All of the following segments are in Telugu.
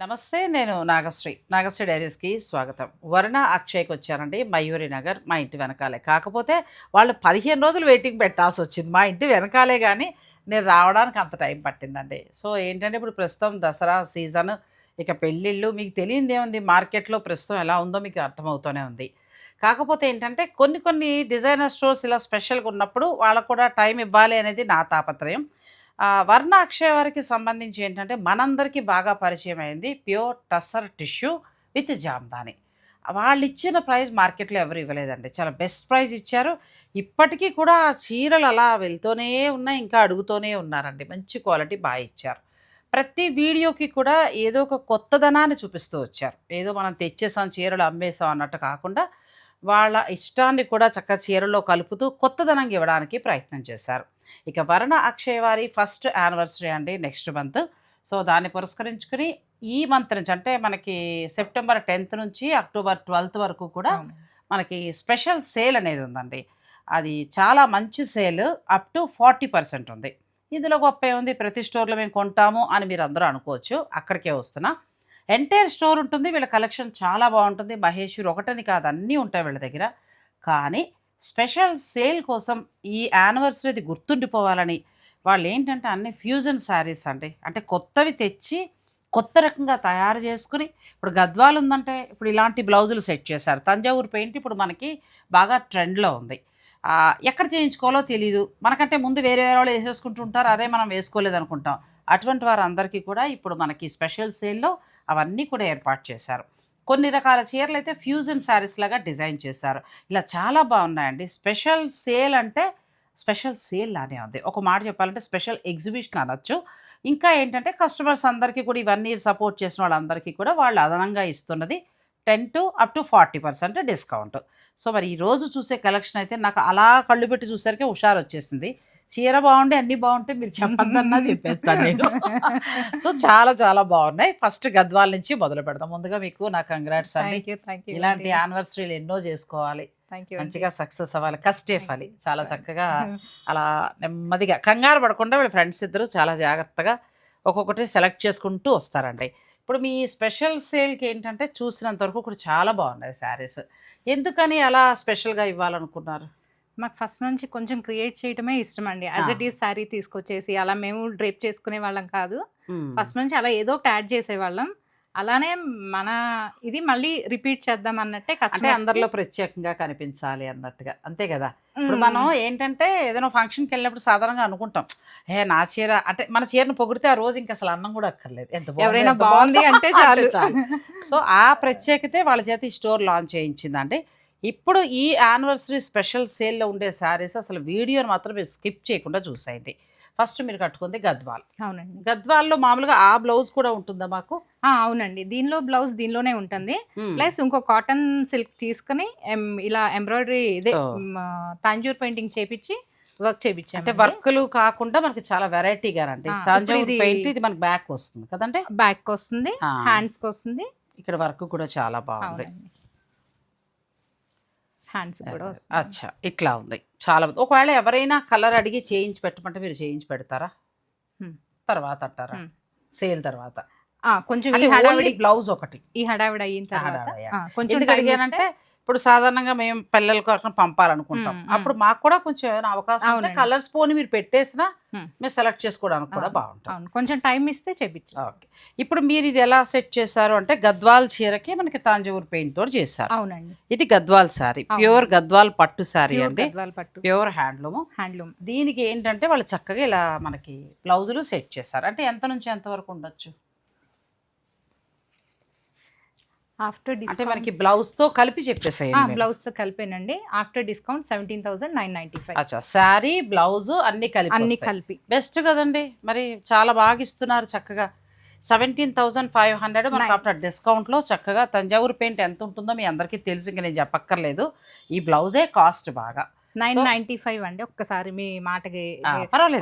నమస్తే నేను నాగశ్రీ. నాగశ్రీ డైరీస్కి స్వాగతం. వరుణ అక్షయ్కి వచ్చానండి మయూరి నగర్ మా ఇంటి వెనకాలే. కాకపోతే వాళ్ళు పదిహేను రోజులు వెయిటింగ్ పెట్టాల్సి వచ్చింది. మా ఇంటి వెనకాలే కానీ నేను రావడానికి అంత టైం పట్టిందండి. సో ఏంటంటే ఇప్పుడు ప్రస్తుతం దసరా సీజన్ ఇక పెళ్ళిళ్ళు మీకు తెలియంది ఏముంది? మార్కెట్లో ప్రస్తుతం ఎలా ఉందో మీకు అర్థమవుతూనే ఉంది. కాకపోతే ఏంటంటే కొన్ని కొన్ని డిజైనర్ స్టోర్స్ ఇలా స్పెషల్గా ఉన్నప్పుడు వాళ్ళకు కూడా టైం ఇవ్వాలి అనేది నా తాపత్రయం. వర్ణ అక్షయ వారికి సంబంధించి ఏంటంటే మనందరికీ బాగా పరిచయం అయింది pure tussar tissue with jamdani. వాళ్ళు ఇచ్చిన ప్రైజ్ మార్కెట్లో ఎవరు ఇవ్వలేదండి. చాలా బెస్ట్ ప్రైజ్ ఇచ్చారు. ఇప్పటికీ కూడా ఆ చీరలు అలా వెళ్తూనే ఉన్నాయి ఇంకా అడుగుతూనే ఉన్నారండి. మంచి క్వాలిటీ బాగా ఇచ్చారు. ప్రతి వీడియోకి కూడా ఏదో ఒక కొత్తదనాన్ని చూపిస్తూ వచ్చారు. ఏదో మనం తెచ్చేసాం చీరలు అమ్మేసాం అన్నట్టు కాకుండా వాళ్ళ ఇష్టాన్ని కూడా చక్కగా చీరలో కలుపుతూ కొత్తదనం ఇవ్వడానికి ప్రయత్నం చేశారు. ఇక వరుణ అక్షయ్ వారి ఫస్ట్ యానివర్సరీ అండి నెక్స్ట్ మంత్. సో దాన్ని పురస్కరించుకుని ఈ మంత్ నుంచి అంటే మనకి సెప్టెంబర్ టెన్త్ నుంచి అక్టోబర్ ట్వెల్త్ వరకు కూడా మనకి స్పెషల్ సేల్ అనేది ఉందండి. అది చాలా మంచి sale up to forty percent ఉంది. ఇందులో గొప్ప ఏముంది? ప్రతి స్టోర్లో మేము కొంటాము అని మీరు అందరూ అనుకోవచ్చు. అక్కడికే వస్తున్నా. ఎంటైర్ స్టోర్ ఉంటుంది వీళ్ళ కలెక్షన్ చాలా బాగుంటుంది. మహేశ్వరి ఒకటని కాదు అన్నీ ఉంటాయి వీళ్ళ దగ్గర. కానీ స్పెషల్ సేల్ కోసం ఈ యానివర్సరీది గుర్తుండిపోవాలని వాళ్ళు ఏంటంటే అన్ని ఫ్యూజన్ శారీస్ అండి. అంటే కొత్తవి తెచ్చి కొత్త రకంగా తయారు చేసుకుని ఇప్పుడు గద్వాలు ఉందంటే ఇప్పుడు ఇలాంటి బ్లౌజులు సెట్ చేశారు. తంజావూరు పెయింట్ ఇప్పుడు మనకి బాగా ట్రెండ్లో ఉంది. ఎక్కడ చేయించుకోవాలో తెలియదు మనకంటే ముందు వేరే వేరే వాళ్ళు వేసేసుకుంటుంటారు అరే మనం వేసుకోలేదు అనుకుంటాం అటువంటి వారందరికీ కూడా ఇప్పుడు మనకి స్పెషల్ సేల్లో అవన్నీ కూడా ఏర్పాటు చేశారు. కొన్ని రకాల చీరలు అయితే ఫ్యూజన్ శారీస్ లాగా డిజైన్ చేశారు. ఇలా చాలా బాగున్నాయండి. స్పెషల్ సేల్ అంటే స్పెషల్ సేల్ లానే ఉంది. ఒక మాట చెప్పాలంటే స్పెషల్ ఎగ్జిబిషన్ అనొచ్చు. ఇంకా ఏంటంటే కస్టమర్స్ అందరికీ కూడా ఇవన్నీ సపోర్ట్ చేసిన వాళ్ళందరికీ కూడా వాళ్ళు అదనంగా ఇస్తున్నది ten to up to forty percent discount. So మరి ఈ రోజు చూసే కలెక్షన్ అయితే నాకు అలా కళ్ళు పెట్టి చూసరికి హుషారు వచ్చేసింది. చీర బాగుండి అన్నీ బాగుంటే మీరు చెప్పద్దన్నా చెప్పేస్తాను నేను. సో చాలా చాలా బాగున్నాయి. ఫస్ట్ గద్వాల నుంచి మొదలు పెడదాం ముందుగా మీకు నా కంగ్రాట్స్ అండి. ఇలాంటి యానివర్సరీలు ఎన్నో చేసుకోవాలి. మంచిగా సక్సెస్ అవ్వాలి. కష్టే ఫలి చాలా చక్కగా అలా నెమ్మదిగా కంగారు పడకుండా వీళ్ళ ఫ్రెండ్స్ ఇద్దరు చాలా జాగ్రత్తగా ఒక్కొక్కటి సెలెక్ట్ చేసుకుంటూ వస్తారండి. ఇప్పుడు మీ స్పెషల్ సేల్కి ఏంటంటే చూసినంత వరకు కూడా చాలా బాగున్నాయి శారీస్. ఎందుకని అలా స్పెషల్గా ఇవ్వాలనుకున్నారు? మాకు ఫస్ట్ నుంచి కొంచెం క్రియేట్ చేయడమే ఇష్టం అండి యాజ్ ఇట్ ఈస్ శారీ తీసుకొచ్చేసి అలా మేము డ్రేప్ చేసుకునే వాళ్ళం కాదు. ఫస్ట్ నుంచి అలా ఏదో ఒకటి యాడ్ చేసేవాళ్ళం. అలానే మన ఇది మళ్ళీ రిపీట్ చేద్దాం అన్నట్టే అంటే అందరిలో ప్రత్యేకంగా కనిపించాలి అన్నట్టుగా. అంతే కదా? ఇప్పుడు. మనం ఏంటంటే ఏదైనా ఫంక్షన్కి వెళ్ళినప్పుడు సాధారణంగా అనుకుంటాం ఏ నా చీర అంటే మన చీరను పొగిడితే ఆ రోజు ఇంకా అసలు అన్నం కూడా అక్కర్లేదు. ఎంత బాగుంది, ఎవరైనా బాగుంది అంటే చాలు. సో ఆ ప్రత్యేకతే వాళ్ళ చేత ఈ స్టోర్ లాంచ్ చేయించిందండి. ఇప్పుడు ఈ యానివర్సరీ స్పెషల్ సేల్లో ఉండే శారీస్ అసలు వీడియోని మాత్రం మీరు స్కిప్ చేయకుండా చూసేయండి. ఫస్ట్ మీరు కట్టుకుంది గద్వాల్. అవునండి. గద్వాల్లో మామూలుగా ఆ బ్లౌజ్ కూడా ఉంటుందా మాకు? అవునండి. దీనిలో బ్లౌజ్ దీనిలోనే ఉంటుంది. ప్లస్ ఇంకో కాటన్ సిల్క్ తీసుకుని ఇలా ఎంబ్రాయిడరీ ఇదే Oh. తాంజూర్ పెయింటింగ్ చేపించి వర్క్ చేపించాం అంటే వర్క్లు కాకుండా మనకి చాలా వెరైటీగా అండి ఇది- పెయింట్ ఇది మనకి బ్యాక్ వస్తుంది కదంటే బ్యాక్ వస్తుంది ఆ. హ్యాండ్స్కి వస్తుంది. ఇక్కడ వర్క్ కూడా చాలా బాగుంది. హ్యాండ్స్ కూడా అచ్చా ఇట్లా ఉంది. చాలా ఒకవేళ ఎవరైనా కలర్ అడిగి చేయించి పెట్టమంటే మీరు చేయించి పెడతారా. తర్వాత అంటారా. సేల్ తర్వాత. కొంచెం ఈ హడావిడి బ్లౌజ్ ఒకటి. ఈ హడావిడి అయిన తర్వాత కొంచెం అడిగానంటే ఇప్పుడు సాధారణంగా మేము పిల్లల కోసం పంపాలనుకుంటాం. అప్పుడు మాకు కూడా కొంచెం ఏమైనా అవకాశం ఉంటే. కలర్స్ పోని మీరు పెట్టేసినా మ్మ్. సెలెక్ట్ చేసుకోవడానికి కూడా. బాగుంటుంది కొంచెం టైం ఇస్తే చేపించు ఓకే. ఇప్పుడు మీరు ఇది ఎలా సెట్ చేశారు అంటే గద్వాల్ చీరకి మనకి తాంజావూరు పెయింట్ తోటి చేశారు. అవునండి. ఇది గద్వాల్ శారీ అవును. ప్యూర్ గద్వాల్ పట్టు శారీ Pure అండి. గద్వాల్ పట్టు. ప్యూర్ హ్యాండ్లూమ్ హ్యాండ్లూమ్ దీనికి ఏంటంటే వాళ్ళు చక్కగా ఇలా మనకి బ్లౌజులు సెట్ చేశారు. అంటే ఎంత నుంచి ఎంత వరకు ఉండొచ్చు? ఆఫ్టర్ అంటే డిస్కౌంట్. మనకి బ్లౌజ్తో కలిపి చెప్పేసేయండి మీరు. బ్లౌజ్తో కలిపేనండి. After discount seventeen thousand nine ninety five. అచ్చా శారీ బ్లౌజ్ అన్ని కలిపి అన్ని. కలిపి. బెస్ట్ కదండి. మరి చాలా బాగా ఇస్తున్నారు చక్కగా. సెవెంటీన్ థౌసండ్ ఫైవ్ హండ్రెడ్ మనకి. ఆఫ్టర్ డిస్కౌంట్లో చక్కగా తంజావూరు పెయింట్ ఎంత ఉంటుందో మీ అందరికీ తెలుసు ఇంకా నేను చెప్పక్కర్లేదు. ఈ బ్లౌజే కాస్ట్ బాగా. నైన్ నైన్టీ ఫైవ్ అండి ఒక్కసారి మీ మాటకి.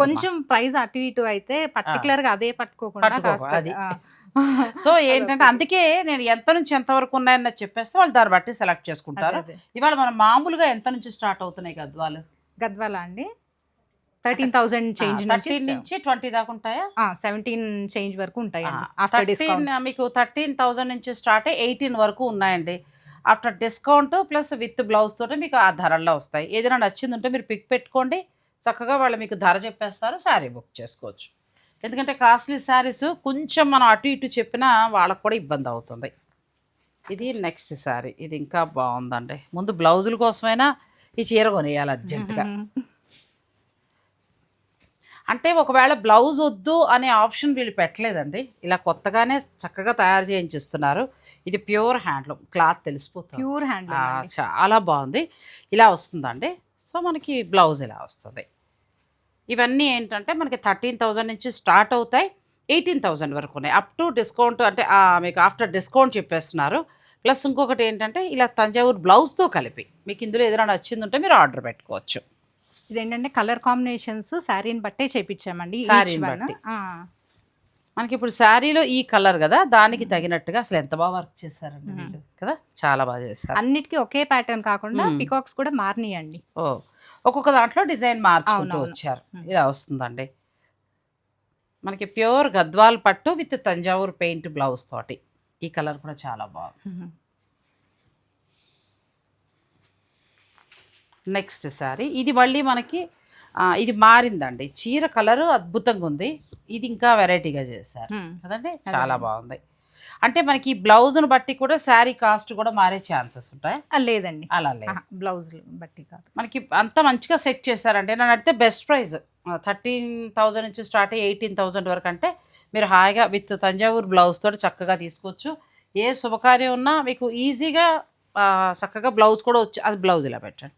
కొంచెం ప్రైస్ అటు ఇటు అయితే పర్టికులర్గా అదే పట్టుకోకుండా సో ఏంటంటే అందుకే నేను ఎంత నుంచి ఎంత వరకు ఉన్నాయన్నది చెప్పేస్తే వాళ్ళు దాన్ని బట్టి సెలెక్ట్ చేసుకుంటారు. ఇవాళ మనం మామూలుగా ఎంత నుంచి స్టార్ట్ అవుతున్నాయి గద్వాలు? గద్వాల అండి? థర్టీన్ థౌసండ్ చేంజ్ థర్టీన్ నుంచి ట్వంటీ దాకా ఉంటాయా? సెవెంటీన్ చేంజ్ వరకు ఆఫ్టర్ థర్టీన్ మీకు థర్టీన్ థౌజండ్ నుంచి స్టార్ట్ అయ్యి ఎయిటీన్ వరకు ఉన్నాయండి. After discount plus with blouse తోటి మీకు ఆ ధరల్లో వస్తాయి. ఏదైనా నచ్చింది ఉంటే మీరు పిక్ పెట్టుకోండి. చక్కగా వాళ్ళు మీకు ధర చెప్పేస్తారు శారీ బుక్ చేసుకోవచ్చు. ఎందుకంటే కాస్ట్లీ శారీస్ కొంచెం మనం అటు ఇటు చెప్పినా వాళ్ళకు కూడా ఇబ్బంది అవుతుంది. ఇది నెక్స్ట్ శారీ. ఇది ఇంకా బాగుందండి. ముందు బ్లౌజుల కోసమైనా ఈ చీర కొనియాలి అర్జెంటుగా. అంటే ఒకవేళ బ్లౌజ్ వద్దు అనే ఆప్షన్ వీళ్ళు పెట్టలేదండి. ఇలా కొత్తగానే చక్కగా తయారు చేయించిస్తున్నారు. ఇది ప్యూర్ హ్యాండ్లూమ్. క్లాత్ తెలిసిపోతుంది. ప్యూర్ హ్యాండ్ ఆ, చాలా బాగుంది. ఇలా వస్తుందండి. సో మనకి బ్లౌజ్ ఇలా వస్తుంది. ఇవన్నీ ఏంటంటే మనకి థర్టీన్ థౌజండ్ నుంచి స్టార్ట్ అవుతాయి ఎయిటీన్ థౌజండ్ వరకు ఉన్నాయి. అప్ టు డిస్కౌంట్ అంటే మీకు ఆఫ్టర్ డిస్కౌంట్ చెప్పేస్తున్నారు. ప్లస్ ఇంకొకటి ఏంటంటే ఇలా తంజావూరు బ్లౌజ్తో కలిపి మీకు ఇందులో ఏదైనా నచ్చింది ఉంటే మీరు ఆర్డర్ పెట్టుకోవచ్చు. ఇదేంటంటే కలర్ కాంబినేషన్స్ శారీని బట్టే చేపించామండి శారీని one. బట్టి. మనకి ఇప్పుడు శారీలో ఈ కలర్ కదా దానికి తగినట్టుగా అసలు ఎంత బాగా వర్క్ చేశారండి కదా చాలా బాగా చేశారు. అన్నిటికీ ఒకే ప్యాటర్న్ కాకుండా. పికాక్స్ కూడా మారినాయండి. ఓ ఒక్కొక్క దాంట్లో డిజైన్ మార్చుకుంటూ. వచ్చారు. ఇలా వస్తుందండి. మనకి ప్యూర్ గద్వాల్ పట్టు విత్ తంజావూరు పెయింట్ బ్లౌజ్ తోటి. ఈ కలర్ కూడా చాలా బాగుంది. నెక్స్ట్ శారీ ఇది మళ్ళీ మనకి ఇది మారిందండి. చీర కలర్ అద్భుతంగా ఉంది. ఇది ఇంకా వెరైటీగా చేశారు. కదండి? చాలా బాగుంది. అంటే మనకి బ్లౌజ్ను బట్టి కూడా శారీ కాస్ట్ కూడా మారే ఛాన్సెస్ ఉంటాయి? లేదండి. అలా లేదు. బ్లౌజ్ బట్టి కాదు. మనకి అంత మంచిగా సెట్ చేశారంటే నన్ను అడిగితే బెస్ట్ ప్రైస్ థర్టీన్ థౌజండ్ నుంచి స్టార్ట్ అయ్యి ఎయిటీన్ థౌజండ్ వరకు అంటే మీరు హాయిగా విత్ తంజావూరు బ్లౌజ్ తోటి చక్కగా తీసుకోవచ్చు. ఏ శుభకార్యం ఉన్నా మీకు ఈజీగా చక్కగా బ్లౌజ్ కూడా వచ్చి అది బ్లౌజ్ ఇలా పెట్టండి.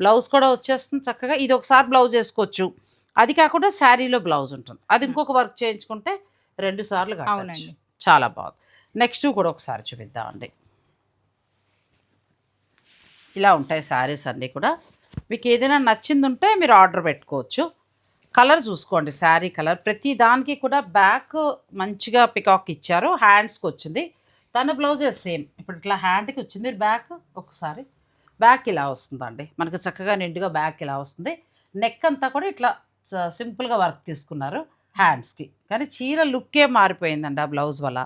బ్లౌజ్ కూడా వచ్చేస్తుంది చక్కగా. ఇది ఒకసారి బ్లౌజ్ వేసుకోవచ్చు. అది కాకుండా శారీలో బ్లౌజ్ ఉంటుంది. అది ఇంకొక వర్క్ చేయించుకుంటే రెండు సార్లు. అవునండి. చాలా బాగుంది. నెక్స్ట్ కూడా ఒకసారి చూపిద్దామండి. ఇలా ఉంటాయి శారీస్ అన్నీ కూడా. మీకు ఏదైనా నచ్చింది ఉంటే మీరు ఆర్డర్ పెట్టుకోవచ్చు. కలర్ చూసుకోండి శారీ కలర్. ప్రతి దానికి కూడా బ్యాక్ మంచిగా పికాక్ ఇచ్చారు హ్యాండ్స్కి వచ్చింది. తన బ్లౌజెస్ సేమ్. ఇప్పుడు ఇట్లా హ్యాండ్కి వచ్చింది బ్యాక్ ఒకసారి. బ్యాక్ ఇలా వస్తుందండి. మనకు చక్కగా నిండుగా బ్యాక్ ఇలా వస్తుంది. నెక్ అంతా కూడా ఇట్లా సింపుల్గా వర్క్ తీసుకున్నారు హ్యాండ్స్కి. కానీ చీర లుక్కే మారిపోయిందండి ఆ బ్లౌజ్ వల్ల.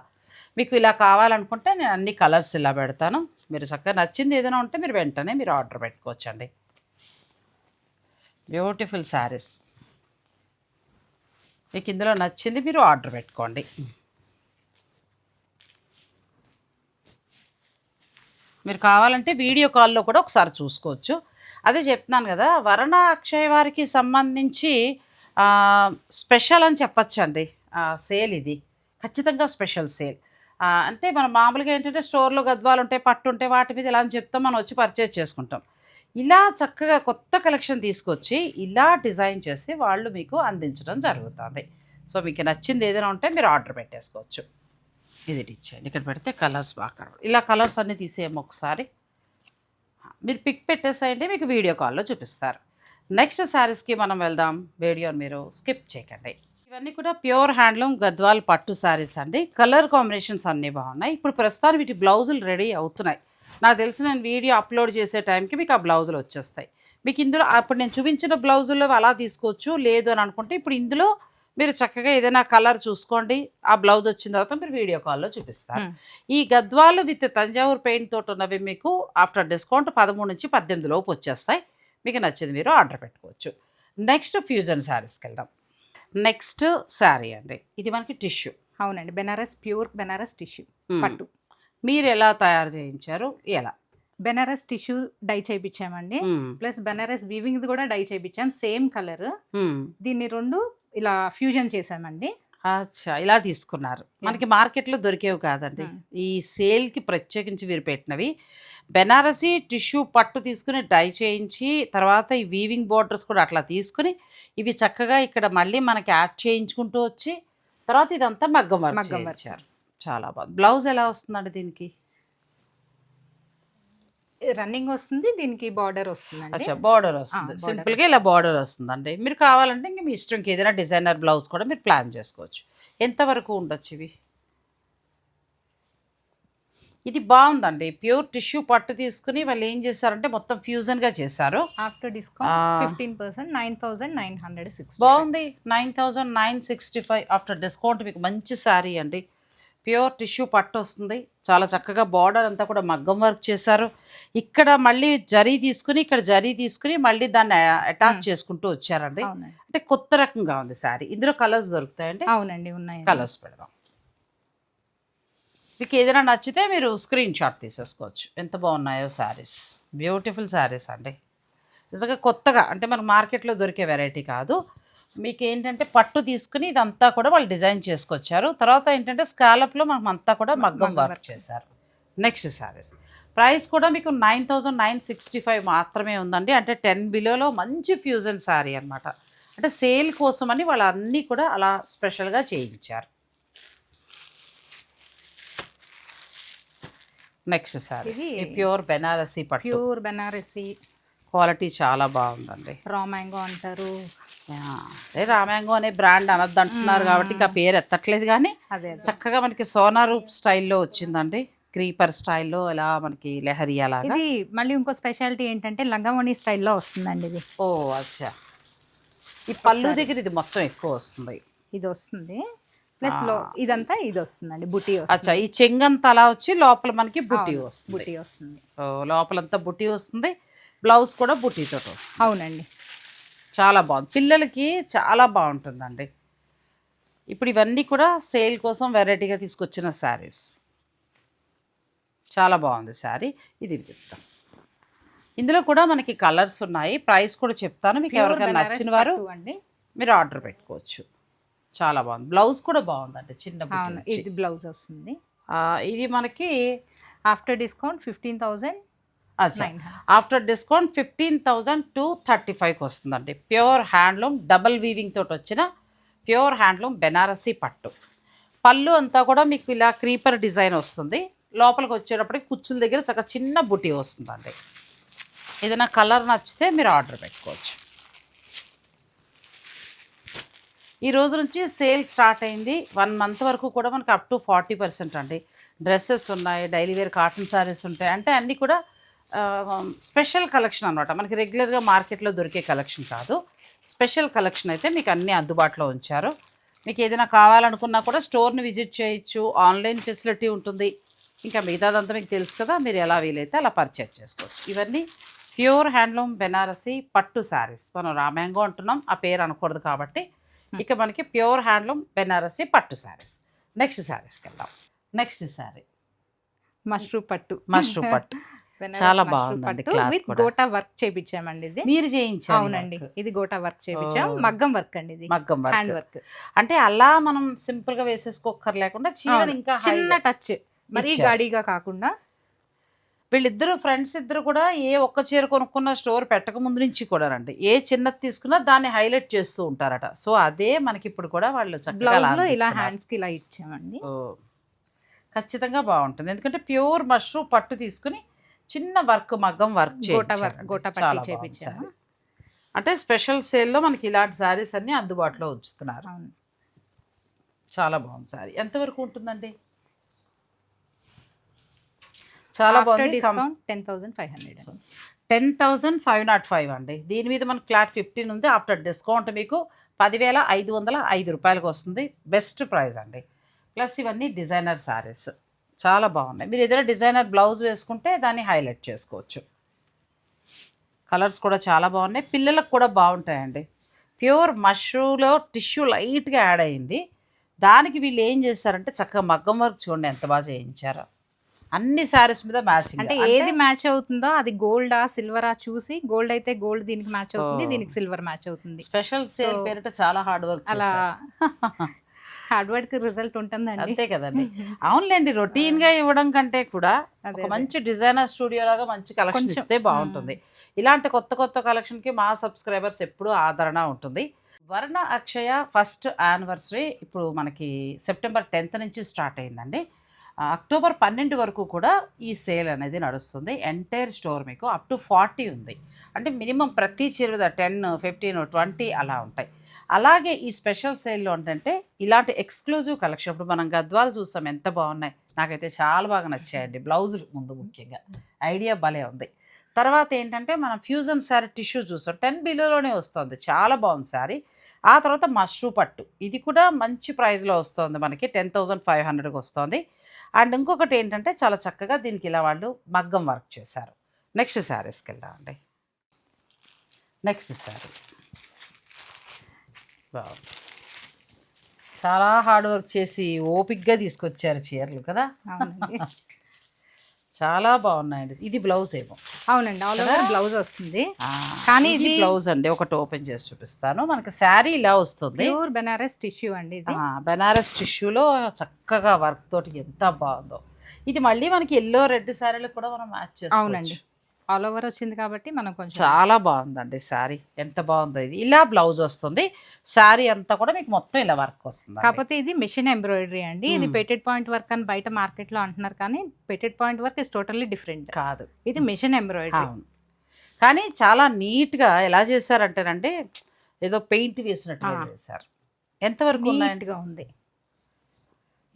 మీకు ఇలా కావాలనుకుంటే నేను అన్ని కలర్స్ ఇలా పెడతాను. మీరు చక్కగా నచ్చింది ఏదైనా ఉంటే మీరు వెంటనే మీరు ఆర్డర్ పెట్టుకోవచ్చండి. బ్యూటిఫుల్ శారీస్ మీకు ఇందులో నచ్చింది మీరు ఆర్డర్ పెట్టుకోండి. మీరు కావాలంటే వీడియో కాల్లో కూడా ఒకసారి చూసుకోవచ్చు. అదే చెప్తున్నాను కదా వరణ అక్షయ వారికి సంబంధించి స్పెషల్ అని చెప్పచ్చండి. సేల్ ఇది. ఖచ్చితంగా స్పెషల్ సేల్ అంటే మనం మామూలుగా ఏంటంటే స్టోర్లో గద్వాలు ఉంటాయి పట్టు ఉంటాయి వాటి మీద ఇలా అని చెప్తాం మనం వచ్చి పర్చేజ్ చేసుకుంటాం. ఇలా చక్కగా కొత్త కలెక్షన్ తీసుకొచ్చి ఇలా డిజైన్ చేసి వాళ్ళు మీకు అందించడం జరుగుతుంది. సో మీకు నచ్చింది ఏదైనా ఉంటే మీరు ఆర్డర్ పెట్టేసుకోవచ్చు. ఇది ఇచ్చేయండి. ఇక్కడ పెడితే కలర్స్ బాగా కనబడు- ఇలా కలర్స్ అన్నీ తీసేయము ఒకసారి. మీరు పిక్ పెట్టేసేయండి మీకు వీడియో కాల్లో చూపిస్తారు. నెక్స్ట్ శారీస్కి మనం వెళ్దాం. వీడియోని మీరు స్కిప్ చేయకండి. ఇవన్నీ కూడా ప్యూర్ హ్యాండ్లూమ్ గద్వాల్ పట్టు శారీస్ అండి. కలర్ కాంబినేషన్స్ అన్నీ బాగున్నాయి. ఇప్పుడు ప్రస్తుతానికి వీటి బ్లౌజులు రెడీ అవుతున్నాయి. నాకు తెలిసి నేను వీడియో అప్లోడ్ చేసే టైంకి మీకు ఆ బ్లౌజులు వచ్చేస్తాయి. మీకు ఇందులో అప్పుడు నేను చూపించిన బ్లౌజుల్లో అలా తీసుకోవచ్చు లేదు అని అనుకుంటే ఇప్పుడు ఇందులో మీరు చక్కగా ఏదైనా కలర్ చూసుకోండి. ఆ బ్లౌజ్ వచ్చిన తర్వాత మీరు వీడియో కాల్లో చూపిస్తారు. ఈ గద్వాలు విత్ తంజావూరు పెయింట్ తోటి ఉన్నవి మీకు ఆఫ్టర్ డిస్కౌంట్ పదమూడు నుంచి పద్దెనిమిది లోపు వచ్చేస్తాయి. మీకు నచ్చింది మీరు ఆర్డర్ పెట్టుకోవచ్చు. నెక్స్ట్ ఫ్యూజన్ శారీస్కి వెళ్దాం. నెక్స్ట్ శారీ అండి. ఇది మనకి టిష్యూ. అవునండి. బెనారస్ ప్యూర్ బెనారస్ టిష్యూ పట్టు. మీరు ఎలా తయారు చేయించారు? ఎలా? బెనారస్ టిష్యూ డై చేయించామండి. ప్లస్ బెనారస్ వీవింగ్ కూడా డై చేయించాం సేమ్ కలర్. దీన్ని రెండు ఇలా ఫ్యూజన్ చేసామండి. అచ్చా! ఇలా తీసుకున్నారు. మనకి మార్కెట్లో దొరికేవి కాదండి. ఈ సేల్కి ప్రత్యేకించి వీరు పెట్టినవి. బెనారసీ టిష్యూ పట్టు తీసుకుని డై చేయించి తర్వాత ఈ వీవింగ్ బోర్డర్స్ కూడా అట్లా తీసుకుని ఇవి చక్కగా ఇక్కడ మళ్ళీ మనకి యాడ్ చేయించుకుంటూ వచ్చి తర్వాత ఇదంతా మగ్గం మగ్గం చాలా బాగుంది. బ్లౌజ్ ఎలా వస్తుందండి దీనికి? రన్నింగ్ వస్తుంది దీనికి బార్డర్ వస్తుందండి. అచ్చా బార్డర్ వస్తుంది. border సింపుల్గా ఇలా బార్డర్ వస్తుందండి. మీరు కావాలంటే ఇంక మీ ఇష్టం ఇంక ఏదైనా డిజైనర్ బ్లౌజ్ కూడా మీరు ప్లాన్ చేసుకోవచ్చు. ఎంతవరకు ఉండొచ్చు ఇవి? ఇది బాగుందండి. ప్యూర్ టిష్యూ పట్టు తీసుకుని వాళ్ళు ఏం చేశారంటే మొత్తం ఫ్యూజన్గా చేశారు. After discount. Fifteen percent nine thousand nine hundred six బాగుంది. Nine thousand nine sixty five after discount మీకు మంచి శారీ అండి. ప్యూర్ టిష్యూ పట్టు వస్తుంది. చాలా చక్కగా బార్డర్ అంతా కూడా మగ్గం వర్క్ చేశారు. ఇక్కడ మళ్ళీ జరీ తీసుకుని ఇక్కడ జరీ తీసుకుని మళ్ళీ దాన్ని అటాచ్ చేసుకుంటూ వచ్చారండి. అంటే కొత్త రకంగా ఉంది శారీ. ఇందులో కలర్స్ దొరుకుతాయండి. అవునండి ఉన్నాయి కలర్స్ పెడదాం. మీకు ఏదైనా నచ్చితే మీరు స్క్రీన్ షాట్ తీసేసుకోవచ్చు. ఎంత బాగున్నాయో శారీస్. బ్యూటిఫుల్ శారీస్ అండి. నిజంగా కొత్తగా అంటే మనకు మార్కెట్లో దొరికే వెరైటీ కాదు. మీకు ఏంటంటే పట్టు తీసుకుని ఇదంతా కూడా వాళ్ళు డిజైన్ చేసుకొచ్చారు. తర్వాత ఏంటంటే స్కాలప్లో మనం అంతా కూడా మగ్గం వర్క్. చేశారు. నెక్స్ట్ శారీస్ ప్రైస్ కూడా మీకు nine thousand nine sixty five మాత్రమే ఉందండి. అంటే టెన్ బిలోలో మంచి ఫ్యూజన్ శారీ అనమాట అంటే సేల్ కోసమని వాళ్ళు అన్నీ కూడా అలా స్పెషల్గా చేయించారు. నెక్స్ట్ ఇది- ప్యూర్ బెనారసీ పట్టు. ప్యూర్ బెనారసి క్వాలిటీ చాలా బాగుందండి. రా మ్యాంగో అంటారు. అదే రామ్యాంగో అనే బ్రాండ్ అనద్దు అంటున్నారు కాబట్టి ఇంకా పేరు ఎత్తట్లేదు కానీ. చక్కగా మనకి సోనా రూప్ స్టైల్లో వచ్చిందండి. క్రీపర్ స్టైల్లో ఇలా మనకి లెహరీ అలాగా. ఇది మళ్ళీ ఇంకో స్పెషాలిటీ ఏంటంటే లంగమోని స్టైల్లో వస్తుందండి ఇది. ఓ అచ్చా. ఈ పళ్ళు దగ్గర ఇది మొత్తం ఎక్కువ వస్తుంది. ఇది వస్తుంది. ప్లస్లో ఇదంతా ఇది వస్తుందండి బుటీ అచ్చా ఈ చెంగంతా అలా వచ్చి లోపల మనకి బుట్టి వస్తుంది. బుటీ వస్తుంది. లోపలంతా బుట్టి వస్తుంది. బ్లౌజ్ కూడా బుట్టీతో వస్తుంది. అవునండి. చాలా బాగుంది. పిల్లలకి చాలా బాగుంటుందండి. ఇప్పుడు ఇవన్నీ కూడా సేల్ కోసం వెరైటీగా తీసుకొచ్చిన శారీస్. చాలా బాగుంది శారీ. ఇది చెప్తాం. ఇందులో కూడా మనకి కలర్స్ ఉన్నాయి. ప్రైస్ కూడా చెప్తాను. మీకు ఎవరికైనా నచ్చిన వారు మీరు ఆర్డర్ పెట్టుకోవచ్చు. చాలా బాగుంది. బ్లౌజ్ కూడా బాగుందండి. చిన్న. ఇది బ్లౌజ్ వస్తుంది. ఇది మనకి ఆఫ్టర్ డిస్కౌంట్ ఫిఫ్టీన్ థౌసండ్ అచ్చా. After discount fifteen thousand two thirty ఫైవ్కి వస్తుందండి. ప్యూర్ హ్యాండ్లూమ్ డబల్ వీవింగ్ తోటి వచ్చిన ప్యూర్ హ్యాండ్లూమ్ బెనారసీ పట్టు. పళ్ళు అంతా కూడా మీకు ఇలా క్రీపర్ డిజైన్ వస్తుంది. లోపలికి వచ్చేటప్పటికి కుచ్చుల దగ్గర చక్క చిన్న బుటీ వస్తుందండి. ఏదైనా కలర్ నచ్చితే మీరు ఆర్డర్ పెట్టుకోవచ్చు. ఈ రోజు నుంచి సేల్ స్టార్ట్ అయింది. వన్ మంత్ వరకు కూడా మనకి అప్ టు ఫార్టీ పర్సెంట్ అండి. డ్రెస్సెస్ ఉన్నాయి డైలీ వేర్ కాటన్ శారీస్ ఉంటాయి. అంటే అన్నీ కూడా స్పెషల్ కలెక్షన్ అనమాట మనకి రెగ్యులర్గా మార్కెట్లో దొరికే కలెక్షన్ కాదు. స్పెషల్ కలెక్షన్ అయితే మీకు అన్నీ అందుబాటులో ఉంచారు. మీకు ఏదైనా కావాలనుకున్నా కూడా స్టోర్ని విజిట్ చేయొచ్చు. ఆన్లైన్ ఫెసిలిటీ ఉంటుంది. ఇంకా మిగతాదంతా మీకు తెలుసు కదా మీరు ఎలా వీలైతే అలా పర్చేజ్ చేసుకోవచ్చు. ఇవన్నీ ప్యూర్ హ్యాండ్లూమ్ బెనారసీ పట్టు శారీస్ మనం రామ్యాంగో అంటున్నాం ఆ పేరు అనకూడదు కాబట్టి. ఇక మనకి ప్యూర్ హ్యాండ్లూమ్ బెనారసీ పట్టు శారీస్ నెక్స్ట్ శారీస్కి వెళ్దాం. నెక్స్ట్ శారీ మష్రూమ్ పట్టు. మష్రూమ్ పట్టు. చాలా క్లాత్ విత్. గోటా వర్క్ చేపించామండి ఇది. మీరు చేయించారు అవునండి. ఇది గోటా వర్క్ చేపించాం ఓ. మగ్గం వర్క్ అండి ఇది. మగ్గం హ్యాండ్ వర్క్. అంటే అలా మనం సింపుల్గా వేసేసుకోకర్ లేకుండా చీరని ఇంకా చిన్న టచ్. మరీ. గాడిగా కాకుండా. వీళ్ళిద్దరు ఫ్రెండ్స్ ఇద్దరు కూడా ఏ ఒక్క చీర కొనుక్కున్న స్టోర్ పెట్టక ముందు నుంచి కూడా రండి. ఏ చిన్నది తీసుకున్నా దాన్ని హైలైట్ చేస్తూ ఉంటారట. సో అదే మనకి ఇప్పుడు కూడా వాళ్ళు చక్కగా ఇలా అందిస్తున్నారు. హ్యాండ్స్కి ఇలా ఇచ్చామండి. ఖచ్చితంగా బాగుంటుంది. ఎందుకంటే ప్యూర్ మష్రూమ్ పట్టు తీసుకుని చిన్న వర్క్ మగ్గం వర్క్ చేపించాము అంటే స్పెషల్ సేల్లో మనకి ఇలాంటి శారీస్ అన్ని అందుబాటులో ఉంచుతున్నారు. చాలా బాగుంది శారీ ఎంతవరకు ఉంటుందండి? చాలా బాగుంది. Discount ten thousand five hundred ten thousand five not five అండి. దీని మీద మనకు ఫ్లాట్ ఫిఫ్టీన్ ఉంది. ఆఫ్టర్ డిస్కౌంట్ మీకు పదివేల ఐదు వందల ఐదు రూపాయలకు వస్తుంది. బెస్ట్ ప్రైస్ అండి. ప్లస్ ఇవన్నీ డిజైనర్ శారీస్ చాలా బాగున్నాయి. మీరు ఏదైనా డిజైనర్ బ్లౌజ్ వేసుకుంటే దాన్ని హైలైట్ చేసుకోవచ్చు. కలర్స్ కూడా చాలా బాగున్నాయి. పిల్లలకు కూడా బాగుంటాయండి. ప్యూర్ మష్రూలో టిష్యూ లైట్గా యాడ్ అయింది. దానికి వీళ్ళు ఏం చేశారంటే చక్కగా మగ్గం వర్క్ చూడండి ఎంత బాగా చేయించారో. అన్ని శారీస్ మీద మ్యాచింగ్. అంటే ఏది మ్యాచ్ అవుతుందో అది గోల్డా సిల్వరా చూసి గోల్డ్ అయితే గోల్డ్ దీనికి మ్యాచ్ అవుతుంది. దీనికి సిల్వర్ మ్యాచ్ అవుతుంది. స్పెషల్ సేల్ పేరిట చాలా హార్డ్ వర్క్ అలా హార్డ్ వర్క్ రిజల్ట్ ఉంటుందండి. అంతే కదండి. అవునులేండి రొటీన్గా ఇవ్వడం కంటే కూడా ఒక. మంచి డిజైనర్ స్టూడియో లాగా మంచి కలెక్షన్ ఇస్తే బాగుంటుంది. ఇలాంటి కొత్త కొత్త కలెక్షన్కి మా సబ్స్క్రైబర్స్ ఎప్పుడూ ఆదరణ ఉంటుంది. వర్ణ అక్షయ ఫస్ట్ యానివర్సరీ ఇప్పుడు మనకి సెప్టెంబర్ టెన్త్ నుంచి స్టార్ట్ అయిందండి. అక్టోబర్ పన్నెండు వరకు కూడా ఈ సేల్ అనేది నడుస్తుంది. ఎంటైర్ స్టోర్ మీకు అప్ టు ఫార్టీ ఉంది. అంటే మినిమం ప్రతి చీర మీద టెన్ ఫిఫ్టీన్ ట్వంటీ అలా ఉంటాయి. అలాగే ఈ స్పెషల్ సేల్లో ఏంటంటే ఇలాంటి ఎక్స్క్లూజివ్ కలెక్షన్. ఇప్పుడు మనం గద్వాలు చూసాం ఎంత బాగున్నాయి. నాకైతే చాలా బాగా నచ్చాయండి బ్లౌజులు ముందు ముఖ్యంగా. ఐడియా భలే ఉంది. తర్వాత ఏంటంటే మనం ఫ్యూజన్ శారీ టిష్యూ చూసాం టెన్ బిలోలోనే వస్తుంది. చాలా బాగుంది శారీ. ఆ తర్వాత మష్రూ పట్టు. ఇది కూడా మంచి ప్రైస్లో వస్తుంది మనకి. టెన్ థౌజండ్ ఫైవ్ హండ్రెడ్కి వస్తుంది. అండ్ ఇంకొకటి ఏంటంటే చాలా చక్కగా దీనికి ఇలా వాళ్ళు మగ్గం వర్క్ చేశారు. నెక్స్ట్ శారీస్కి వెళ్దామండి. నెక్స్ట్ శారీ. బాగుంది చాలా హార్డ్ వర్క్ చేసి ఓపిక్గా తీసుకొచ్చారు చీరలు కదా? అవునండి. చాలా బాగున్నాయండి. ఇది బ్లౌజ్ ఏమో. అవునండి. ఆల్ ఓవర్ బ్లౌజ్ వస్తుంది. కానీ ఇది బ్లౌజ్ అండి. ఒకటి ఓపెన్ చేసి చూపిస్తాను. మనకి శారీ ఇలా వస్తుంది. ప్యూర్ బెనారస్ టిష్యూ అండి ఇది. బెనారస్ టిష్యూలో చక్కగా వర్క్ తోటి ఎంత బాగుందో. ఇది మళ్ళీ మనకి ఎల్లో రెడ్ శారీలు కూడా మనం మ్యాచ్ అవునండి. ఆల్ ఓవర్ వచ్చింది కాబట్టి మనం కొంచెం చాలా బాగుందండి శారీ. ఎంత బాగుందో ఇది. ఇలా బ్లౌజ్ వస్తుంది. శారీ అంతా కూడా మీకు మొత్తం ఇలా వర్క్ వస్తుంది కాకపోతే ఇది మిషన్ ఎంబ్రాయిడరీ అండి. ఇది పెటెడ్ పాయింట్ వర్క్ అని బయట మార్కెట్లో అంటున్నారు కానీ painted point work is totally different కాదు. ఇది మిషన్ ఎంబ్రాయిడరీ. కానీ చాలా నీట్గా ఎలా చేశారంటేనంటే ఏదో పెయింట్ వేసినట్టుగా ఆ. చేశారు. ఎంతవరకు ఉన్నాయండి నీట్గా ఉంది.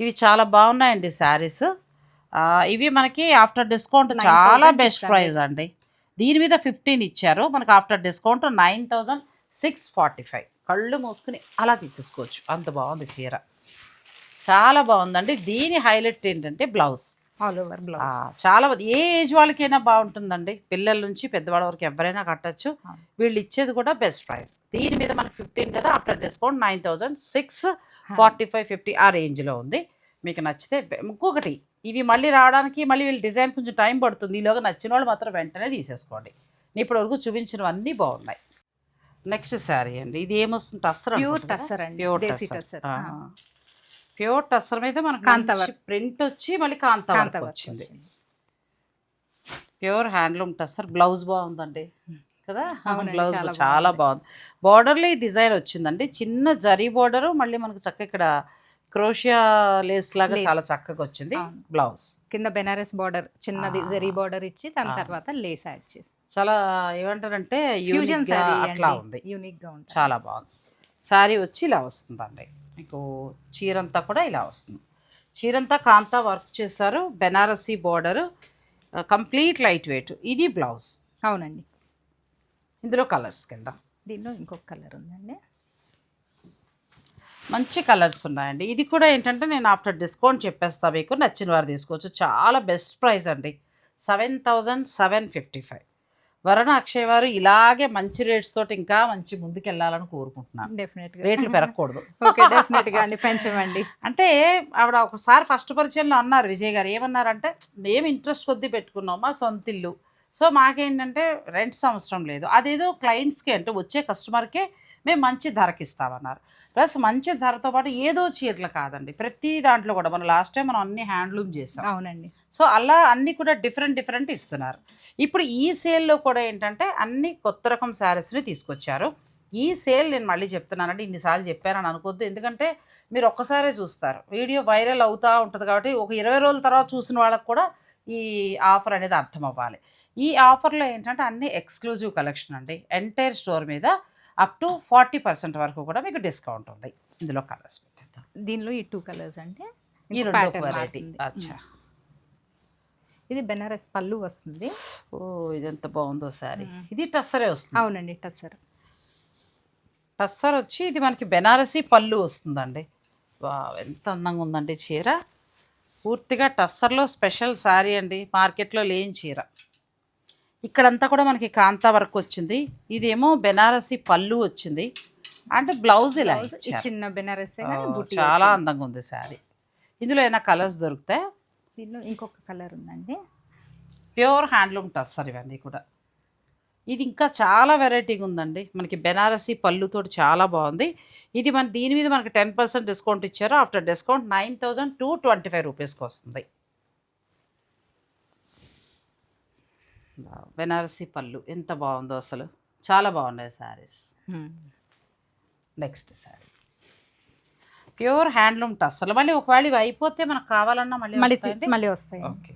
ఇవి చాలా బాగున్నాయండి శారీస్. ఇవి మనకి ఆఫ్టర్ డిస్కౌంట్ 9,600 చాలా బెస్ట్ ప్రైస్ అండి. దీని మీద ఫిఫ్టీన్ ఇచ్చారు. మనకి after discount nine thousand six forty five. కళ్ళు మూసుకుని అలా తీసేసుకోవచ్చు. అంత బాగుంది చీర. చాలా బాగుందండి. దీని హైలైట్ ఏంటంటే బ్లౌజ్. ఆల్ ఓవర్ బ్లౌజ్ చాలా. ఏ ఏజ్ వాళ్ళకైనా బాగుంటుందండి. పిల్లల నుంచి పెద్దవాళ్ళ వరకు ఎవరైనా కట్టచ్చు. వీళ్ళు ఇచ్చేది కూడా బెస్ట్ ప్రైస్. దీని మీద మనకి ఫిఫ్టీన్ కదా after discount nine thousand six forty five fifty ఆ రేంజ్లో ఉంది. మీకు నచ్చితే ఇంకొకటి ఇవి మళ్ళీ రావడానికి మళ్ళీ వీళ్ళు డిజైన్ కొంచెం టైం పడుతుంది. ఈలోగా నచ్చిన వాళ్ళు మాత్రం వెంటనే తీసేసుకోండి. నేను ఇప్పటి వరకు చూపించినవన్నీ బాగున్నాయి. నెక్స్ట్ శారీ అండి. ఇది ఏమొస్తుంది టస్సర్ ప్యూర్ టస్సర్ అండి. ప్యూర్ టస్సర్ ప్యూర్ టస్సర్ మీద మనకి కాంతా మంచి ప్రింట్ వచ్చి మళ్ళీ కాంతా వచ్చింది. ప్యూర్ హ్యాండ్లూమ్ టస్సర్ బ్లౌజ్ బాగుందండి. కదా? అవునండి, బ్లౌజ్ చాలా బాగుంది. బార్డర్లో ఈ డిజైన్ వచ్చిందండి. చిన్న జరీ బార్డర్ మళ్ళీ మనకు చక్కగా ఇక్కడ క్రోషియా లేస్ లాగా. చాలా చక్కగా వచ్చింది. బ్లౌజ్. కింద బెనారస్ బార్డర్ చిన్నది. జరీ బార్డర్ ఇచ్చి దాని. తర్వాత లేస్ యాడ్ చేసి. చాలా ఏమంటారంటే గా సారీ అట్లా ఉంది. యూనిక్గా ఉంటుంది. చాలా బాగుంది. శారీ వచ్చి ఇలా వస్తుందండి. మీకు చీరంతా కూడా ఇలా వస్తుంది. చీరంతా కాంతా వర్క్ చేశారు. Banarasi border complete light weight. ఇది బ్లౌజ్. అవునండి. ఇందులో కలర్స్ కింద. దీనిలో ఇంకొక కలర్ ఉందండి. మంచి కలర్స్ ఉన్నాయండి. ఇది కూడా ఏంటంటే నేను ఆఫ్టర్ డిస్కౌంట్ చెప్పేస్తా మీకు. నచ్చిన వారు తీసుకోవచ్చు. చాలా బెస్ట్ ప్రైస్ అండి. Seven thousand seven fifty five. Varana Akshay వారు ఇలాగే మంచి రేట్స్ తోటి ఇంకా మంచి ముందుకు వెళ్ళాలని కోరుకుంటున్నాను. డెఫినెట్గా రేట్లు పెరగకూడదు. ఓకే డెఫినెట్గా అండి. పెంచమండి. అంటే ఆవిడ ఒకసారి ఫస్ట్ పరిచయంలో అన్నారు విజయ్ గారు. ఏమన్నారంటే మేము ఇంట్రెస్ట్ కొద్దీ పెట్టుకున్నాం మా సొంత ఇల్లు. సో మాకేంటంటే రెంట్స్ అవసరం లేదు. అదేదో క్లయింట్స్కి అంటే వచ్చే కస్టమర్కే మేము మంచి ధరకి ఇస్తామన్నారు. ప్లస్ మంచి ధరతో పాటు ఏదో చీరలు కాదండి. ప్రతి దాంట్లో కూడా మనం లాస్ట్ టైం మనం అన్ని హ్యాండ్లూమ్ చేసాం. అవునండి. సో అలా అన్నీ కూడా డిఫరెంట్ డిఫరెంట్ ఇస్తున్నారు. ఇప్పుడు ఈ సేల్లో కూడా ఏంటంటే అన్ని కొత్త రకం శారీస్ని తీసుకొచ్చారు. ఈ సేల్ నేను మళ్ళీ చెప్తున్నానండి. ఇన్నిసార్లు చెప్పానని అనుకోవద్దు. ఎందుకంటే మీరు ఒక్కసారే చూస్తారు. వీడియో వైరల్ అవుతూ ఉంటుంది కాబట్టి ఒక ఇరవై రోజుల తర్వాత చూసిన వాళ్ళకి కూడా ఈ ఆఫర్ అనేది అర్థం అవ్వాలి ఈ ఆఫర్లో ఏంటంటే అన్ని ఎక్స్క్లూజివ్ కలెక్షన్ అండి. ఎంటైర్ స్టోర్ మీద అప్ టు ఫార్టీ పర్సెంట్ వరకు కూడా మీకు డిస్కౌంట్ ఉంది. ఇందులో కలర్స్ పెట్టేద్దాం. దీనిలో ఈ టూ కలర్స్ అంటే ఈ రెండు వెరైటీ. అచ్చా. ఇది బెనారస్ పళ్ళు వస్తుంది. ఓ ఇదెంత బాగుందో శారీ. మ్మ్. ఇది టస్సరే వస్తుంది. అవునండి టస్సర్. టస్సర్ వచ్చి ఇది మనకి బెనారసీ పళ్ళు వస్తుందండి. వా ఎంత అందంగా ఉందండి చీర. పూర్తిగా టస్సర్లో స్పెషల్ శారీ అండి. మార్కెట్లో లేని చీర. ఇక్కడంతా కూడా మనకి కాంతా వర్క్ వచ్చింది. ఇదేమో బెనారసీ పళ్ళు వచ్చింది. అంటే బ్లౌజ్ ఇలా చిన్న బెనారస్ చాలా అందంగా ఉంది శారీ. ఇందులో ఏమైనా కలర్స్ దొరుకుతాయి దీనిలో ఇంకొక కలర్ ఉందండి. ప్యూర్ హ్యాండ్లూమ్ టస్సర్ ఇవన్నీ కూడా. ఇది ఇంకా చాలా వెరైటీగా ఉందండి. మనకి బెనారసీ పళ్ళుతోటి చాలా బాగుంది. ఇది మన దీని మీద మనకి టెన్ పర్సెంట్ డిస్కౌంట్ ఇచ్చారు. After discount nine thousand two twenty five రూపీస్కి వస్తుంది. బెనారసీ పళ్ళు ఎంత బాగుందో అసలు. చాలా బాగున్నాయి saris. Next sari. Pure handloom టస్సర్లు మళ్ళీ ఒకవేళ ఇవి అయిపోతే మనకు కావాలన్నా మళ్ళీ మళ్ళీ? మళ్ళీ వస్తాయి ఓకే.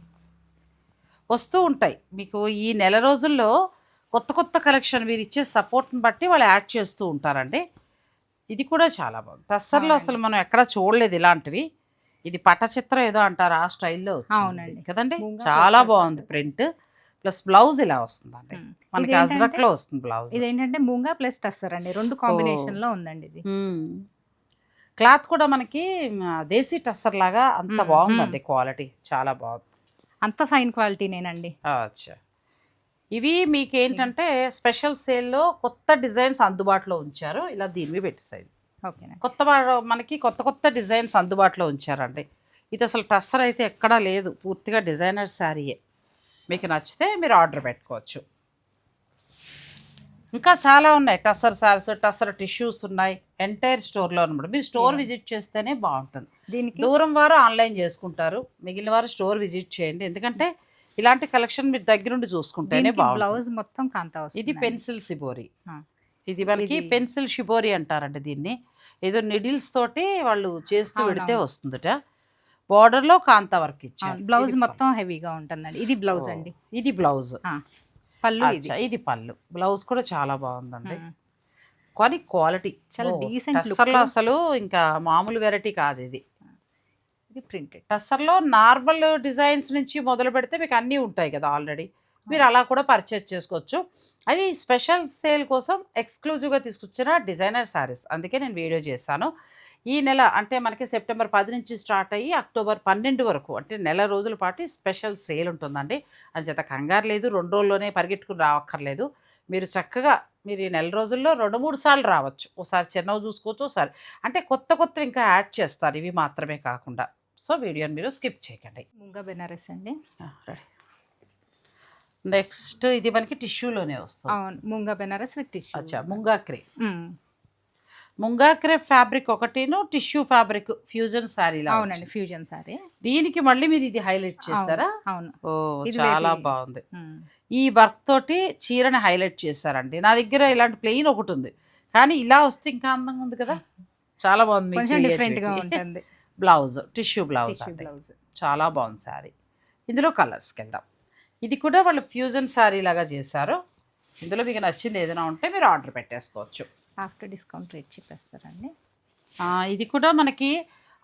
వస్తూ ఉంటాయి. మీకు ఈ నెల రోజుల్లో కొత్త కొత్త కలెక్షన్ మీరు ఇచ్చే సపోర్ట్ని బట్టి వాళ్ళు యాడ్ చేస్తూ ఉంటారండి. ఇది కూడా చాలా బాగుంది. టస్సర్లో అసలు మనం ఎక్కడా చూడలేదు ఇలాంటివి. ఇది పటచిత్రం ఏదో అంటారు ఆ స్టైల్లో అవునండి. కదండి? చాలా బాగుంది ప్రింట్. ప్లస్ బ్లౌజ్ ఇలా వస్తుందండి. మనకి అజ్రక్లో వస్తుంది బ్లౌజ్. ఇదేంటంటే మూంగా ప్లస్ టస్సర్ అండి రెండు కాంబినేషన్లో ఉందండి ఇది. క్లాత్ కూడా మనకి దేశీ టస్సర్ లాగా అంత బాగుందండి క్వాలిటీ. చాలా బాగుంది. అంత ఫైన్ క్వాలిటీనేనండి. అచ్చా. ఇవి మీకు ఏంటంటే స్పెషల్ సేల్లో కొత్త డిజైన్స్ అందుబాటులో ఉంచారు. ఇలా దీనివి పెట్టేసాయి కొత్త మనకి కొత్త కొత్త డిజైన్స్ అందుబాటులో ఉంచారండి. ఇది అసలు టస్సర్ అయితే ఎక్కడా లేదు. పూర్తిగా డిజైనర్ శారీయే. మీకు నచ్చితే మీరు ఆర్డర్ పెట్టుకోవచ్చు. ఇంకా చాలా ఉన్నాయి. టస్సర్ శారీస్ టస్సర్ టిష్యూస్ ఉన్నాయి. ఎంటైర్ స్టోర్లో అనమాట మీరు స్టోర్ విజిట్ చేస్తేనే బాగుంటుంది. దీనికి దూరం వారు ఆన్లైన్ చేసుకుంటారు. మిగిలిన వారు స్టోర్ విజిట్ చేయండి. ఎందుకంటే ఇలాంటి కలెక్షన్ మీరు దగ్గరుండి చూసుకుంటేనే బ్లౌజ్ మొత్తం కాంతా ఇది పెన్సిల్ సిబోరి. ఇది మనకి పెన్సిల్ షిబోరి అంటారండి దీన్ని. ఏదో నిడిల్స్ తోటి వాళ్ళు చేస్తూ. పెడితే వస్తుందట. బార్డర్లో కాంతా వర్క్ ఇచ్చారు. బ్లౌజ్ మొత్తం హెవీగా ఉంటుందండి. ఇది బ్లౌజ్ అండి. ఇది బ్లౌజ్. పళ్ళు ఇది. పళ్ళు. బ్లౌజ్ కూడా చాలా బాగుందండి. కానీ క్వాలిటీ చాలా look. టస్సర్లో అసలు ఇంకా మామూలు వెరైటీ కాదు ఇది. ఇది ప్రింటెడ్ టస్సర్లో నార్మల్ డిజైన్స్ నుంచి మొదలు పెడితే మీకు అన్నీ ఉంటాయి కదా ఆల్రెడీ. మీరు అలా కూడా పర్చేజ్ చేసుకోవచ్చు. అది స్పెషల్ సేల్ కోసం ఎక్స్క్లూజివ్గా తీసుకొచ్చిన డిజైనర్ శారీస్. అందుకే నేను వీడియో చేశాను. ఈ నెల అంటే మనకి సెప్టెంబర్ పది నుంచి స్టార్ట్ అయ్యి అక్టోబర్ పన్నెండు వరకు అంటే నెల రోజుల పాటు స్పెషల్ సేల్ ఉంటుందండి. అంచేత కంగారు లేదు రెండు రోజుల్లోనే పరిగెట్టుకుని రావక్కర్లేదు. మీరు చక్కగా మీరు ఈ నెల రోజుల్లో రెండు మూడు సార్లు రావచ్చు. ఒకసారి చిన్నవి చూసుకోవచ్చు ఒకసారి అంటే కొత్త కొత్తవి ఇంకా యాడ్ చేస్తారు. ఇవి మాత్రమే కాకుండా. సో వీడియోని మీరు స్కిప్ చేయకండి. ముంగా బెనారస్ అండి. నెక్స్ట్ ఇది మనకి టిష్యూలోనే వస్తుంది. అవును ముంగా బెనారస్ విత్ టిష్యూ. అచ్చా munga crepe munga crepe fabric ఒకటిను tissue fabric fusion sari అవునండి ఫ్యూజన్ సారీ. దీనికి మళ్ళీ మీరు ఇది హైలైట్ చేస్తారా? అవును. ఓ చాలా బాగుంది. ఈ వర్క్ తోటి చీరని హైలైట్ చేశారండి నా దగ్గర ఇలాంటి ప్లెయిన్ ఒకటి ఉంది. కానీ ఇలా వస్తే ఇంకా అందంగా ఉంది కదా. చాలా బాగుంది మీ కొంచెం డిఫరెంట్గా creativity. ఉంటుంది. Blouse tissue blouse blouse. చాలా బాగుంది శారీ ఇందులో కలర్స్కి వెళ్దాం ఇది కూడా వాళ్ళు ఫ్యూజన్ శారీ లాగా చేశారు. ఇందులో మీకు నచ్చింది ఏదైనా ఉంటే మీరు ఆర్డర్ పెట్టేసుకోవచ్చు. ఆఫ్టర్ డిస్కౌంట్ రేట్ చెప్పేస్తారండి. ఇది కూడా మనకి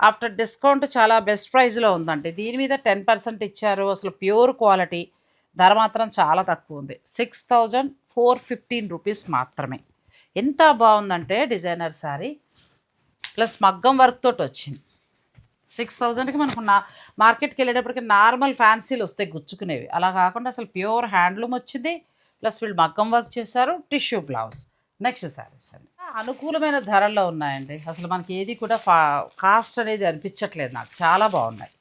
ఆఫ్టర్ డిస్కౌంట్ చాలా బెస్ట్ ప్రైస్లో ఉందండి. దీని మీద టెన్ పర్సెంట్ ఇచ్చారు. అసలు ప్యూర్ క్వాలిటీ. ధర మాత్రం చాలా తక్కువ ఉంది. Six thousand four fifteen rupees మాత్రమే. ఎంత బాగుందంటే డిజైనర్ శారీ ప్లస్ మగ్గం వర్క్ తోటి వచ్చింది. సిక్స్ థౌజండ్కి మనకు నా మార్కెట్కి వెళ్ళేటప్పటికి నార్మల్ ఫ్యాన్సీలు వస్తాయి గుచ్చుకునేవి. అలా కాకుండా అసలు ప్యూర్ హ్యాండ్లూమ్ వచ్చింది. ప్లస్ వీళ్ళు మగ్గం వర్క్ చేశారు. Tissue blouse. నెక్స్ట్ శారీస్ అండి. అనుకూలమైన ధరల్లో ఉన్నాయండి. అసలు మనకి ఏది కూడా కాస్ట్ అనేది అనిపించట్లేదు నాకు. చాలా బాగున్నాయి.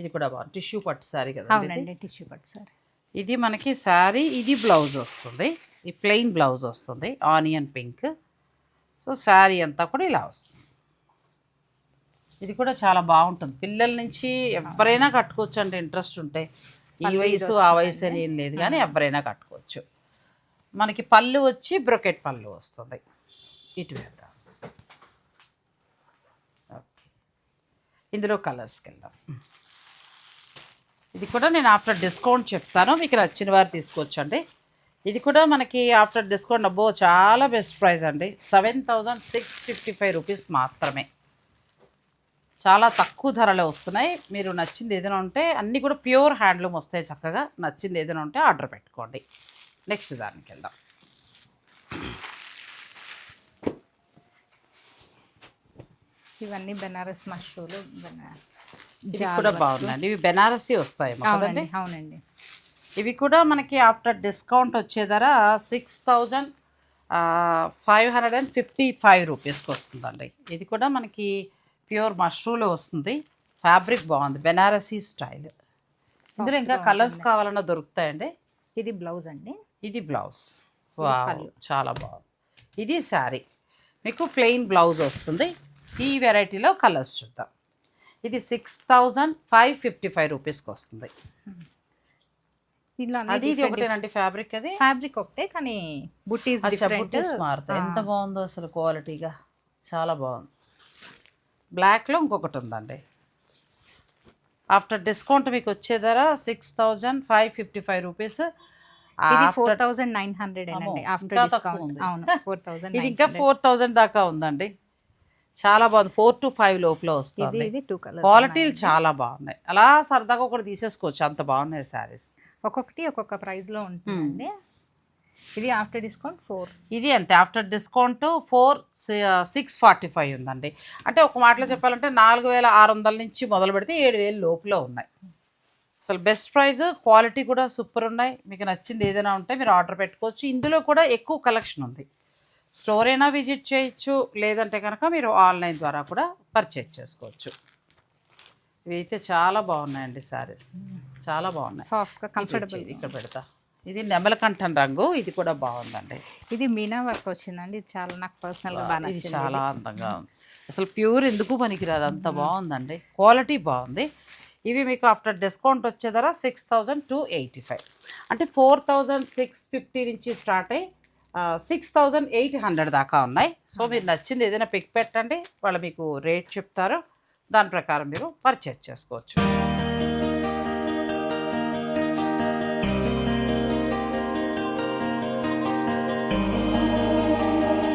ఇది కూడా బాగుంది. టిష్యూ పట్టు శారీ కదా అవునండి టిష్యూ పట్టు సారీ ఇది మనకి శారీ ఇది బ్లౌజ్ వస్తుంది. ఈ ప్లెయిన్ బ్లౌజ్ వస్తుంది. Onion pink. సో శారీ అంతా కూడా ఇలా వస్తుంది. ఇది కూడా చాలా బాగుంటుంది. పిల్లల నుంచి ఎవరైనా కట్టుకోవచ్చు అంటే ఇంట్రెస్ట్ ఉంటే. ఈ వయసు ఆ వయసు అని ఏం లేదు కానీ ఎవరైనా కట్టుకోవచ్చు మనకి పళ్ళు వచ్చి బ్రొకెట్ పళ్ళు వస్తుంది. ఇటు వేద్దాం. ఓకే. ఇందులో కలర్స్కి వెళ్దాం ఇది కూడా నేను ఆఫ్టర్ డిస్కౌంట్ చెప్తాను. మీకు నచ్చిన వారు తీసుకోవచ్చండి. ఇది కూడా మనకి ఆఫ్టర్ డిస్కౌంట్. అబ్బో చాలా బెస్ట్ ప్రైస్ అండి. Seven thousand six fifty five rupees మాత్రమే. చాలా తక్కువ ధరలో వస్తున్నాయి. మీరు నచ్చింది ఏదైనా ఉంటే అన్నీ కూడా ప్యూర్ హ్యాండ్లూమ్ వస్తాయి చక్కగా. నచ్చింది ఏదైనా ఉంటే ఆర్డర్ పెట్టుకోండి. నెక్స్ట్ దానికి వెళ్దాం ఇవన్నీ బెనారస్ మష్రూలు కూడా బాగున్నాయండి. ఇవి బెనారసీ వస్తాయి అవునండి అవునండి. ఇవి కూడా మనకి ఆఫ్టర్ డిస్కౌంట్ వచ్చే ధర six thousand five hundred and fifty five రూపీస్కి వస్తుందండి. ఇది కూడా మనకి ప్యూర్ మష్రూలో వస్తుంది. ఫ్యాబ్రిక్ బాగుంది బెనారసీ స్టైల్. ఇందులో ఇంకా కలర్స్ కావాలన్నా దొరుకుతాయండి. ఇది బ్లౌజ్ అండి. ఇది బ్లౌజ్. చాలా బాగుంది. ఇది శారీ. మీకు ప్లెయిన్ బ్లౌజ్ వస్తుంది. ఈ వెరైటీలో కలర్స్ చూద్దాం. ఇది six thousand five fifty five రూపీస్కి వస్తుంది. అది ఇది ఒకటేనండి ఫ్యాబ్రిక్ అది? ఫ్యాబ్రిక్ ఒకటే కానీ బుట్టీస్ బుట్టీస్ మారుతాయి ఎంత బాగుందో అసలు క్వాలిటీగా. చాలా బాగుంది. బ్లాక్లో ఇంకొకటి ఉందండి. ఆఫ్టర్ డిస్కౌంట్ మీకు వచ్చే ధర six thousand five fifty five rupees. ఇది four thousand nine hundred after discount. అవును ఫోర్ థౌసండ్ ఇది ఇంకా ఫోర్ థౌజండ్ దాకా ఉందండి. చాలా బాగుంది. ఫోర్ టు ఫైవ్ లోపల వస్తుంది. ఇది టూ కలర్ క్వాలిటీలు చాలా బాగున్నాయి. అలా సరదాగా ఒకటి తీసేసుకోవచ్చు. అంత బాగున్నాయి శారీస్. ఒక్కొక్కటి ఒక్కొక్క ప్రైస్లో ఉంటుందండి. ఇది ఆఫ్టర్ డిస్కౌంట్ ఫోర్ ఇది అంతే. After discount four six forty five ఉందండి. అంటే ఒక మాటలో చెప్పాలంటే నాలుగు వేల ఆరు వందల నుంచి మొదలు పెడితే ఏడు వేలు లోపల ఉన్నాయి. అసలు బెస్ట్ ప్రైస్ క్వాలిటీ కూడా సూపర్ ఉన్నాయి. మీకు నచ్చింది ఏదైనా ఉంటే మీరు ఆర్డర్ పెట్టుకోవచ్చు. ఇందులో కూడా ఎక్కువ కలెక్షన్ ఉంది. స్టోర్ అయినా విజిట్ చేయొచ్చు. లేదంటే కనుక మీరు ఆన్లైన్ ద్వారా కూడా పర్చేజ్ చేసుకోవచ్చు. ఇవి అయితే చాలా బాగున్నాయండి శారీస్ చాలా బాగున్నాయి. సాఫ్ట్గా కంఫర్టబుల్ ఇక్కడ పెడతా. ఇది నెమలకంఠం రంగు. ఇది కూడా బాగుందండి. ఇది మీనా వర్క్ వచ్చిందండి. ఇది చాలా నాకు పర్సనల్గా బాగా ఇది చాలా అందంగా ఉంది. అసలు ప్యూర్ ఎందుకు పనికిరాదు? అంత బాగుందండి. క్వాలిటీ బాగుంది. ఇవి మీకు ఆఫ్టర్ డిస్కౌంట్ వచ్చే ధర six thousand two eighty five అంటే ఫోర్ థౌజండ్ సిక్స్ ఫిఫ్టీ నుంచి స్టార్ట్ అయ్యి సిక్స్ థౌజండ్ ఎయిట్ హండ్రెడ్ దాకా ఉన్నాయి. సో మీరు నచ్చింది ఏదైనా పిక్ పెట్టండి. వాళ్ళు మీకు రేట్ చెప్తారు. దాని ప్రకారం మీరు పర్చేజ్ చేసుకోవచ్చు.